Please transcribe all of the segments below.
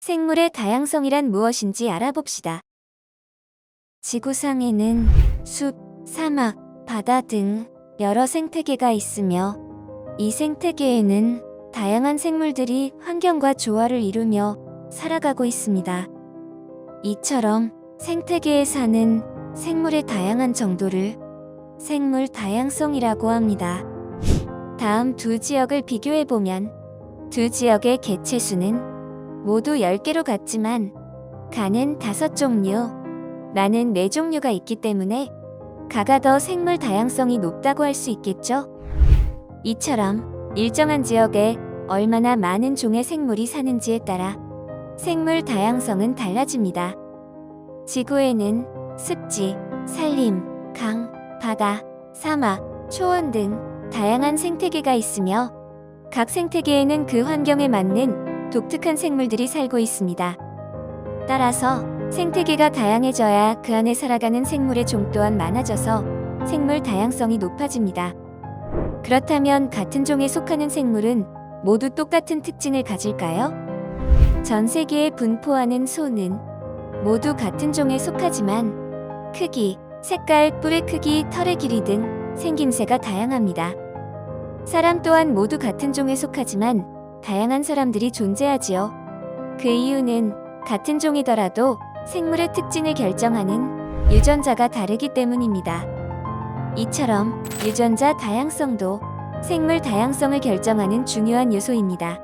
생물의 다양성이란 무엇인지 알아봅시다. 지구상에는 숲, 사막, 바다 등 여러 생태계가 있으며 이 생태계에는 다양한 생물들이 환경과 조화를 이루며 살아가고 있습니다. 이처럼 생태계에 사는 생물의 다양한 정도를 생물 다양성이라고 합니다. 다음 두 지역을 비교해 보면 두 지역의 개체 수는 모두 10개로 같지만 가는 5종류, 나는 4종류가 있기 때문에 가가 더 생물 다양성이 높다고 할 수 있겠죠? 이처럼 일정한 지역에 얼마나 많은 종의 생물이 사는지에 따라 생물 다양성은 달라집니다. 지구에는 습지, 산림, 강, 바다, 사막, 초원 등 다양한 생태계가 있으며 각 생태계에는 그 환경에 맞는 독특한 생물들이 살고 있습니다. 따라서 생태계가 다양해져야 그 안에 살아가는 생물의 종 또한 많아져서 생물 다양성이 높아집니다. 그렇다면 같은 종에 속하는 생물은 모두 똑같은 특징을 가질까요? 전 세계에 분포하는 소는 모두 같은 종에 속하지만 크기, 색깔, 뿔의 크기, 털의 길이 등 생김새가 다양합니다. 사람 또한 모두 같은 종에 속하지만 다양한 사람들이 존재하지요. 그 이유는 같은 종이더라도 생물의 특징을 결정하는 유전자가 다르기 때문입니다. 이처럼 유전자 다양성도 생물 다양성을 결정하는 중요한 요소입니다.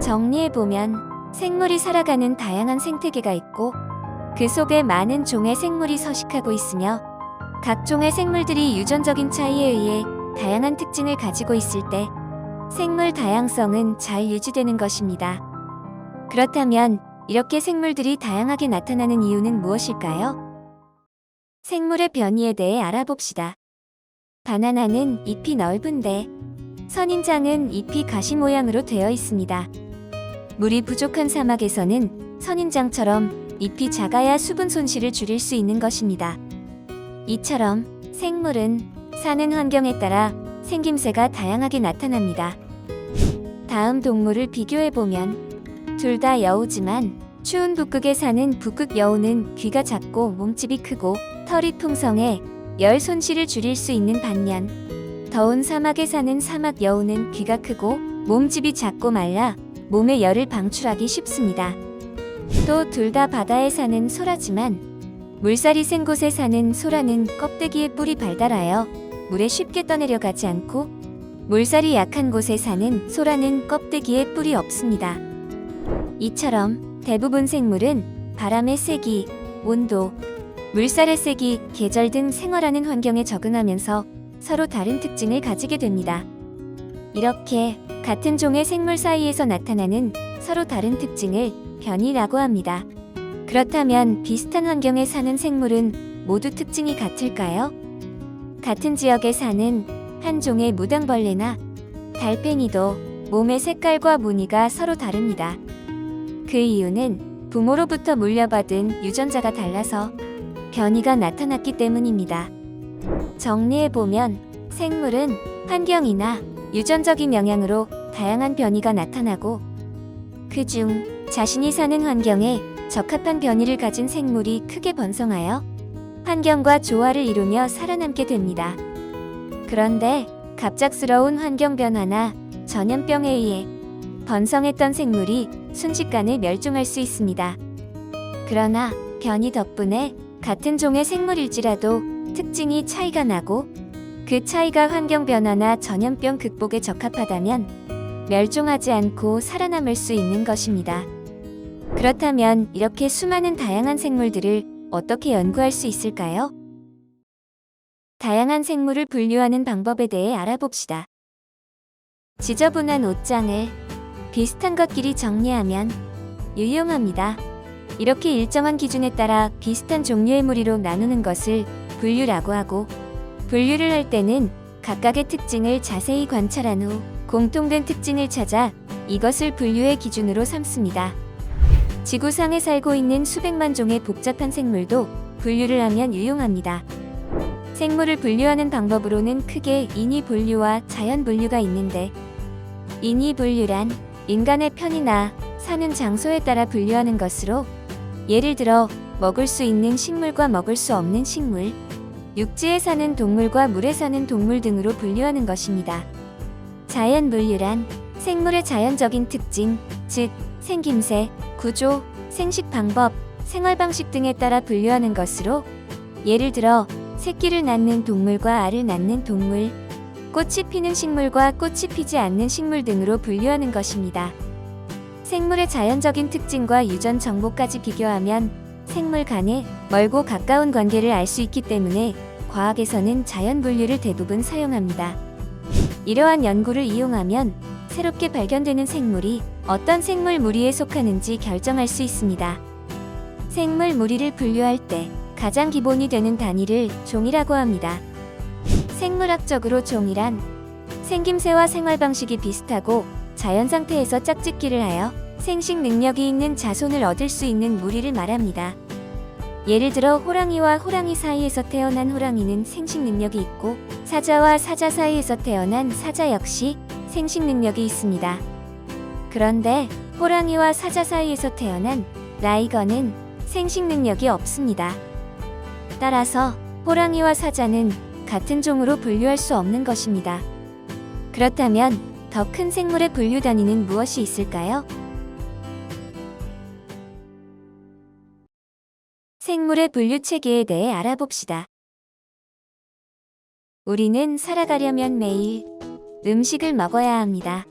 정리해보면 생물이 살아가는 다양한 생태계가 있고 그 속에 많은 종의 생물이 서식하고 있으며 각 종의 생물들이 유전적인 차이에 의해 다양한 특징을 가지고 있을 때 생물 다양성은 잘 유지되는 것입니다. 그렇다면 이렇게 생물들이 다양하게 나타나는 이유는 무엇일까요? 생물의 변이에 대해 알아봅시다. 바나나는 잎이 넓은데 선인장은 잎이 가시 모양으로 되어 있습니다. 물이 부족한 사막에서는 선인장처럼 잎이 작아야 수분 손실을 줄일 수 있는 것입니다. 이처럼 생물은 사는 환경에 따라 생김새가 다양하게 나타납니다. 다음 동물을 비교해 보면 둘 다 여우지만 추운 북극에 사는 북극 여우는 귀가 작고 몸집이 크고 털이 풍성해 열 손실을 줄일 수 있는 반면 더운 사막에 사는 사막 여우는 귀가 크고 몸집이 작고 말라 몸의 열을 방출하기 쉽습니다. 또 둘 다 바다에 사는 소라지만 물살이 센 곳에 사는 소라는 껍데기에 뿔이 발달하여 물에 쉽게 떠내려가지 않고 물살이 약한 곳에 사는 소라는 껍데기에 뿔이 없습니다. 이처럼 대부분 생물은 바람의 세기, 온도, 물살의 세기, 계절 등 생활하는 환경에 적응하면서 서로 다른 특징을 가지게 됩니다. 이렇게 같은 종의 생물 사이에서 나타나는 서로 다른 특징을 변이라고 합니다. 그렇다면 비슷한 환경에 사는 생물은 모두 특징이 같을까요? 같은 지역에 사는 한 종의 무당벌레나 달팽이도 몸의 색깔과 무늬가 서로 다릅니다. 그 이유는 부모로부터 물려받은 유전자가 달라서 변이가 나타났기 때문입니다. 정리해보면 생물은 환경이나 유전적인 영향으로 다양한 변이가 나타나고 그 중 자신이 사는 환경에 적합한 변이를 가진 생물이 크게 번성하여 환경과 조화를 이루며 살아남게 됩니다. 그런데 갑작스러운 환경 변화나 전염병에 의해 번성했던 생물이 순식간에 멸종할 수 있습니다. 그러나 변이 덕분에 같은 종의 생물일지라도 특징이 차이가 나고 그 차이가 환경 변화나 전염병 극복에 적합하다면 멸종하지 않고 살아남을 수 있는 것입니다. 그렇다면 이렇게 수많은 다양한 생물들을 어떻게 연구할 수 있을까요? 다양한 생물을 분류하는 방법에 대해 알아봅시다. 지저분한 옷장을 비슷한 것끼리 정리하면 유용합니다. 이렇게 일정한 기준에 따라 비슷한 종류의 무리로 나누는 것을 분류라고 하고 분류를 할 때는 각각의 특징을 자세히 관찰한 후 공통된 특징을 찾아 이것을 분류의 기준으로 삼습니다. 지구상에 살고 있는 수백만 종의 복잡한 생물도 분류를 하면 유용합니다. 생물을 분류하는 방법으로는 크게 인위 분류와 자연 분류가 있는데 인위 분류란 인간의 편이나 사는 장소에 따라 분류하는 것으로 예를 들어 먹을 수 있는 식물과 먹을 수 없는 식물, 육지에 사는 동물과 물에 사는 동물 등으로 분류하는 것입니다. 자연 분류란 생물의 자연적인 특징, 즉 생김새, 구조, 생식 방법, 생활 방식 등에 따라 분류하는 것으로 예를 들어 새끼를 낳는 동물과 알을 낳는 동물, 꽃이 피는 식물과 꽃이 피지 않는 식물 등으로 분류하는 것입니다. 생물의 자연적인 특징과 유전 정보까지 비교하면 생물 간의 멀고 가까운 관계를 알 수 있기 때문에 과학에서는 자연 분류를 대부분 사용합니다. 이러한 연구를 이용하면 새롭게 발견되는 생물이 어떤 생물 무리에 속하는지 결정할 수 있습니다. 생물 무리를 분류할 때 가장 기본이 되는 단위를 종이라고 합니다. 생물학적으로 종이란 생김새와 생활 방식이 비슷하고 자연 상태에서 짝짓기를 하여 생식 능력이 있는 자손을 얻을 수 있는 무리를 말합니다. 예를 들어 호랑이와 호랑이 사이에서 태어난 호랑이는 생식 능력이 있고 사자와 사자 사이에서 태어난 사자 역시 생식 능력이 있습니다. 그런데 호랑이와 사자 사이에서 태어난 라이거는 생식 능력이 없습니다. 따라서 호랑이와 사자는 같은 종으로 분류할 수 없는 것입니다. 그렇다면 더 큰 생물의 분류 단위는 무엇이 있을까요? 생물의 분류 체계에 대해 알아봅시다. 우리는 살아가려면 매일 음식을 먹어야 합니다.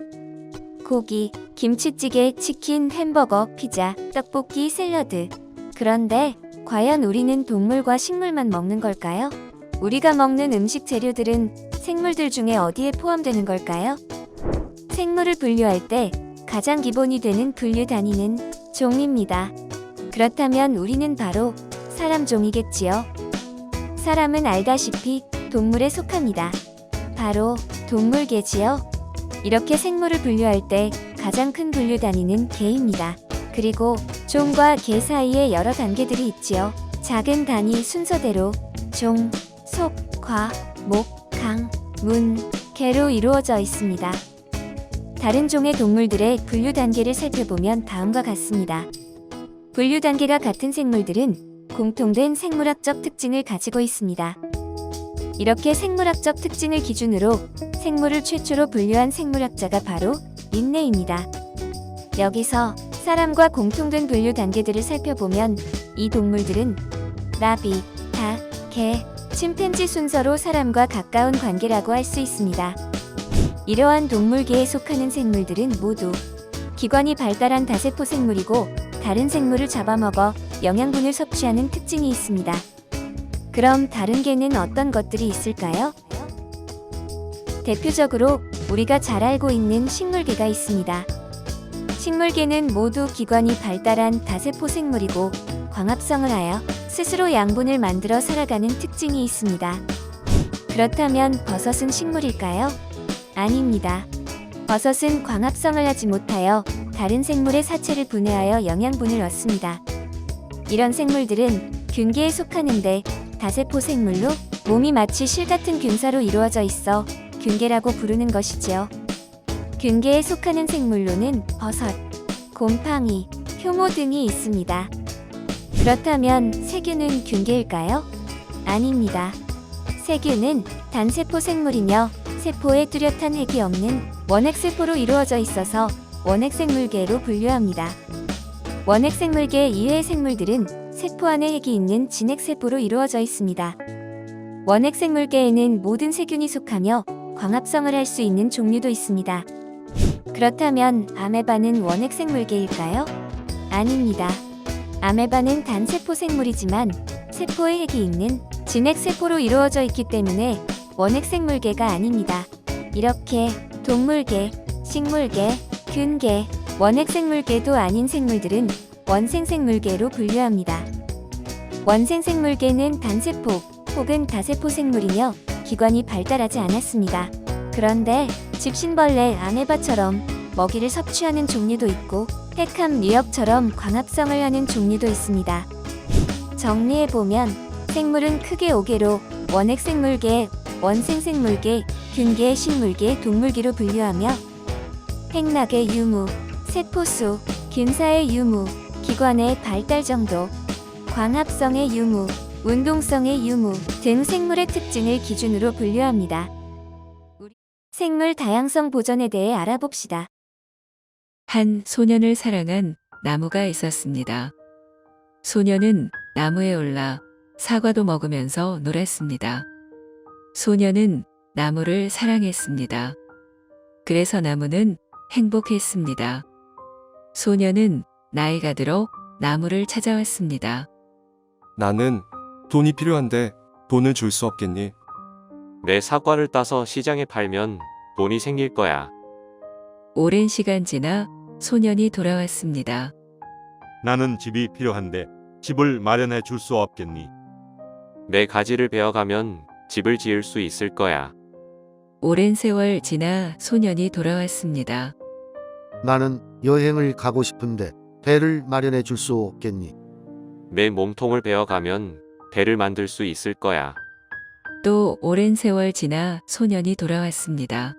고기, 김치찌개, 치킨, 햄버거, 피자, 떡볶이, 샐러드. 그런데 과연 우리는 동물과 식물만 먹는 걸까요? 우리가 먹는 음식 재료들은 생물들 중에 어디에 포함되는 걸까요? 생물을 분류할 때 가장 기본이 되는 분류 단위는 종입니다. 그렇다면 우리는 바로 사람 종이겠지요. 사람은 알다시피 동물에 속합니다. 바로 동물계지요. 이렇게 생물을 분류할 때 가장 큰 분류 단위는 개입니다. 그리고 종과 개 사이에 여러 단계들이 있지요. 작은 단위 순서대로 종, 속, 과, 목, 강, 문, 개로 이루어져 있습니다. 다른 종의 동물들의 분류 단계를 살펴보면 다음과 같습니다. 분류 단계가 같은 생물들은 공통된 생물학적 특징을 가지고 있습니다. 이렇게 생물학적 특징을 기준으로 생물을 최초로 분류한 생물학자가 바로 린네입니다. 여기서 사람과 공통된 분류 단계들을 살펴보면 이 동물들은 나비, 닭, 개, 침팬지 순서로 사람과 가까운 관계라고 할 수 있습니다. 이러한 동물계에 속하는 생물들은 모두 기관이 발달한 다세포 생물이고 다른 생물을 잡아먹어 영양분을 섭취하는 특징이 있습니다. 그럼 다른 개는 어떤 것들이 있을까요? 대표적으로 우리가 잘 알고 있는 식물계가 있습니다. 식물계는 모두 기관이 발달한 다세포 생물이고 광합성을 하여 스스로 양분을 만들어 살아가는 특징이 있습니다. 그렇다면 버섯은 식물일까요? 아닙니다. 버섯은 광합성을 하지 못하여 다른 생물의 사체를 분해하여 영양분을 얻습니다. 이런 생물들은 균계에 속하는데 다세포 생물로 몸이 마치 실 같은 균사로 이루어져 있어 균계라고 부르는 것이지요. 균계에 속하는 생물로는 버섯, 곰팡이, 효모 등이 있습니다. 그렇다면 세균은 균계일까요? 아닙니다. 세균은 단세포 생물이며 세포에 뚜렷한 핵이 없는 원핵세포로 이루어져 있어서 원핵생물계로 분류합니다. 원핵생물계 이외의 생물들은 세포 안에 핵이 있는 진핵세포로 이루어져 있습니다. 원핵생물계에는 모든 세균이 속하며 광합성을 할 수 있는 종류도 있습니다. 그렇다면 아메바는 원핵생물계일까요? 아닙니다. 아메바는 단세포 생물이지만 세포에 핵이 있는 진핵세포로 이루어져 있기 때문에 원핵생물계가 아닙니다. 이렇게 동물계, 식물계, 균계, 원핵생물계도 아닌 생물들은 원생생물계로 분류합니다. 원생생물계는 단세포 혹은 다세포 생물이며 기관이 발달하지 않았습니다. 그런데 집신벌레 아메바처럼 먹이를 섭취하는 종류도 있고 핵함 뉴역처럼 광합성을 하는 종류도 있습니다. 정리해보면 생물은 크게 5개로 원핵생물계, 원생생물계, 균계, 식물계, 동물계로 분류하며 핵낙의 유무, 세포수, 균사의 유무, 기관의 발달 정도, 광합성의 유무, 운동성의 유무 등 생물의 특징을 기준으로 분류합니다. 생물 다양성 보전에 대해 알아봅시다. 한 소년을 사랑한 나무가 있었습니다. 소년은 나무에 올라 사과도 먹으면서 놀았습니다. 소년은 나무를 사랑했습니다. 그래서 나무는 행복했습니다. 소년은 나이가 들어 나무를 찾아왔습니다. 나는 돈이 필요한데 돈을 줄 수 없겠니? 내 사과를 따서 시장에 팔면 돈이 생길 거야. 오랜 시간 지나 소년이 돌아왔습니다. 나는 집이 필요한데 집을 마련해 줄 수 없겠니? 내 가지를 베어가면 집을 지을 수 있을 거야. 오랜 세월 지나 소년이 돌아왔습니다. 나는 여행을 가고 싶은데 배를 마련해 줄 수 없겠니? 내 몸통을 베어가면 배를 만들 수 있을 거야. 또 오랜 세월 지나 소년이 돌아왔습니다.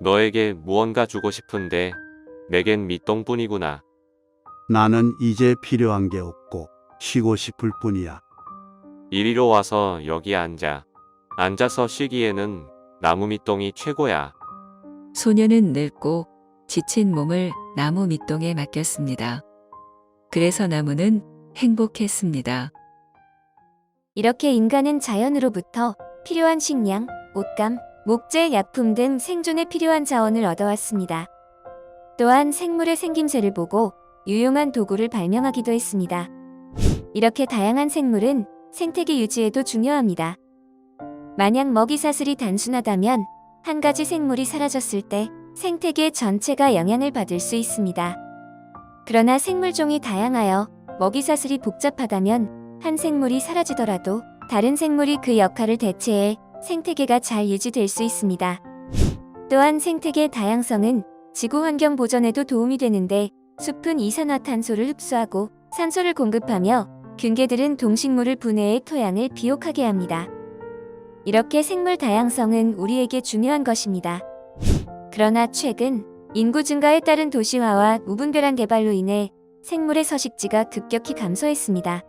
너에게 무언가 주고 싶은데 내겐 밑동뿐이구나. 나는 이제 필요한 게 없고 쉬고 싶을 뿐이야. 이리로 와서 여기 앉아. 앉아서 쉬기에는 나무 밑동이 최고야. 소년은 늙고 지친 몸을 나무 밑동에 맡겼습니다. 그래서 나무는 행복했습니다. 이렇게 인간은 자연으로부터 필요한 식량, 옷감, 목재, 약품 등 생존에 필요한 자원을 얻어왔습니다. 또한 생물의 생김새를 보고 유용한 도구를 발명하기도 했습니다. 이렇게 다양한 생물은 생태계 유지에도 중요합니다. 만약 먹이 사슬이 단순하다면 한 가지 생물이 사라졌을 때 생태계 전체가 영향을 받을 수 있습니다. 그러나 생물종이 다양하여 먹이 사슬이 복잡하다면 한 생물이 사라지더라도 다른 생물이 그 역할을 대체해 생태계가 잘 유지될 수 있습니다. 또한 생태계 다양성은 지구 환경 보전에도 도움이 되는데 숲은 이산화탄소를 흡수하고 산소를 공급하며 균계들은 동식물을 분해해 토양을 비옥하게 합니다. 이렇게 생물 다양성은 우리에게 중요한 것입니다. 그러나 최근 인구 증가에 따른 도시화와 무분별한 개발로 인해 생물의 서식지가 급격히 감소했습니다.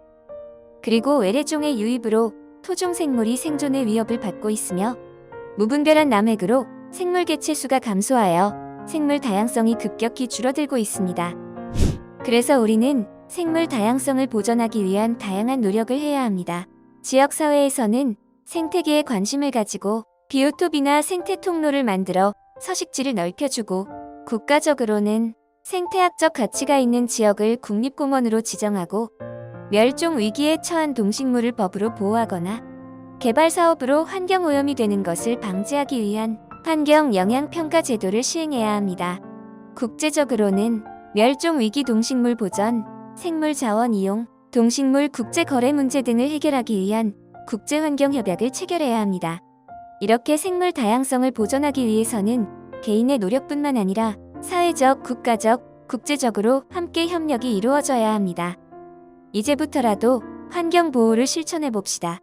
그리고 외래종의 유입으로 토종 생물이 생존의 위협을 받고 있으며 무분별한 남획으로 생물 개체 수가 감소하여 생물 다양성이 급격히 줄어들고 있습니다. 그래서 우리는 생물 다양성을 보존하기 위한 다양한 노력을 해야 합니다. 지역 사회에서는 생태계에 관심을 가지고 비오톱이나 생태 통로를 만들어 서식지를 넓혀주고 국가적으로는 생태학적 가치가 있는 지역을 국립공원으로 지정하고 멸종 위기에 처한 동식물을 법으로 보호하거나 개발 사업으로 환경 오염이 되는 것을 방지하기 위한 환경 영향 평가 제도를 시행해야 합니다. 국제적으로는 멸종 위기 동식물 보전, 생물 자원 이용, 동식물 국제 거래 문제 등을 해결하기 위한 국제 환경 협약을 체결해야 합니다. 이렇게 생물 다양성을 보존하기 위해서는 개인의 노력뿐만 아니라 사회적, 국가적, 국제적으로 함께 협력이 이루어져야 합니다. 이제부터라도 환경 보호를 실천해 봅시다.